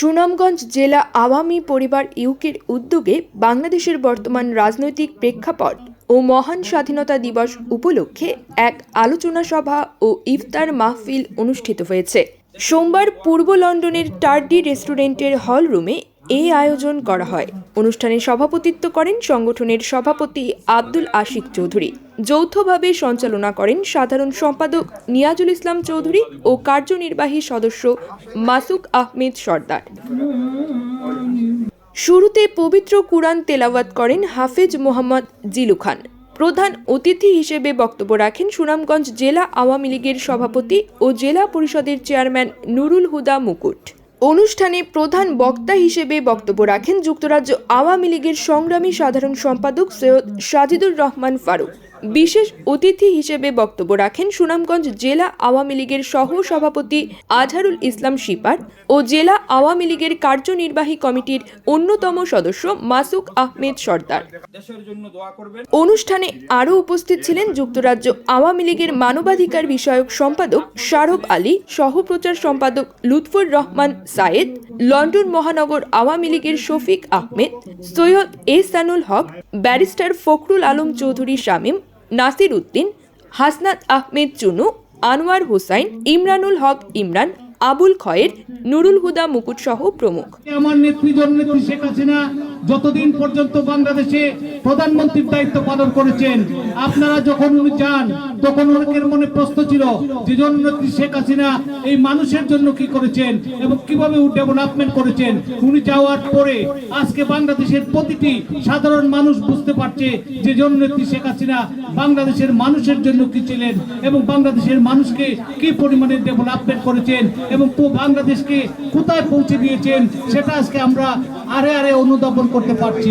সুনামগঞ্জ জেলা আওয়ামী পরিবার ইউকের উদ্যোগে বাংলাদেশের বর্তমান রাজনৈতিক প্রেক্ষাপট ও মহান স্বাধীনতা দিবস উপলক্ষে এক আলোচনা সভা ও ইফতার মাহফিল অনুষ্ঠিত হয়েছে। সোমবার পূর্ব লন্ডনের টার্ডি রেস্টুরেন্টের হল রুমে এই আয়োজন করা হয়। অনুষ্ঠানে সভাপতিত্ব করেন সংগঠনের সভাপতি আব্দুল আশিক চৌধুরী। যৌথভাবে সঞ্চালনা করেন সাধারণ সম্পাদক নিয়াজুল ইসলাম চৌধুরী ও কার্যনির্বাহী সদস্য মাসুক আহমেদ সর্দার। শুরুতে পবিত্র কুরআন তেলাওয়াত করেন হাফেজ মোহাম্মদ জিলু খান। প্রধান অতিথি হিসেবে বক্তব্য রাখেন সুনামগঞ্জ জেলা আওয়ামী লীগের সভাপতি ও জেলা পরিষদের চেয়ারম্যান নুরুল হুদা মুকুট। অনুষ্ঠানে প্রধান বক্তা হিসেবে বক্তব্য রাখেন যুক্তরাজ্য আওয়ামী লীগের সংগ্রামী সাধারণ সম্পাদক সৈয়দ সাজিদুর রহমান ফারুক। বিশেষ অতিথি হিসেবে বক্তব্য রাখেন সুনামগঞ্জ জেলা আওয়ামী লীগের সহ সভাপতি আজহারুল ইসলাম শিপার ও জেলা আওয়ামী লীগের কার্যনির্বাহী কমিটির অন্যতম সদস্য মাসুক আহমেদ সর্দার। অনুষ্ঠানে আরও উপস্থিত ছিলেন যুক্তরাজ্য আওয়ামী লীগের মানবাধিকার বিষয়ক সম্পাদক শারব আলী সহপ্রচার সম্পাদক লুৎফুর রহমান সায়েদ লন্ডন মহানগর আওয়ামী লীগের শফিক আহমেদ, সৈয়দ এহসানুল হক, ব্যারিস্টার ফখরুল আলম চৌধুরী শামীম, নাসির উদ্দিন, হাসনাত আহমেদ চুনু, আনোয়ার হোসাইন, ইমরানুল হক ইমরান, আবুল খয়ের, নুরুল হুদা মুকুট সহ প্রমুখ। আমার নেত্রী শেখ হাসিনা, যতদিন পর্যন্ত বাংলাদেশে প্রধানমন্ত্রীর দায়িত্ব পালন করেছেন। আপনারা যখন উনি যান, তখন অনেকের মনে প্রশ্ন ছিল যে জননেত্রী শেখ হাসিনা, এই মানুষের জন্য কি করেছেন এবং কীভাবে ডেভেলপমেন্ট করেছেন? উনি যাওয়ার পরে আজকে বাংলাদেশের প্রতিটি সাধারণ মানুষ বুঝতে পারছে যে জননেত্রী শেখ হাসিনা বাংলাদেশের মানুষের জন্য কি ছিলেন এবং বাংলাদেশের মানুষকে কি পরিমাণে ডেভেলপমেন্ট করেছেন এবং বাংলাদেশকে কোথায় পৌঁছে দিয়েছেন, সেটা আজকে আমরা আরে আরে অনুধাবন করতে পারছি।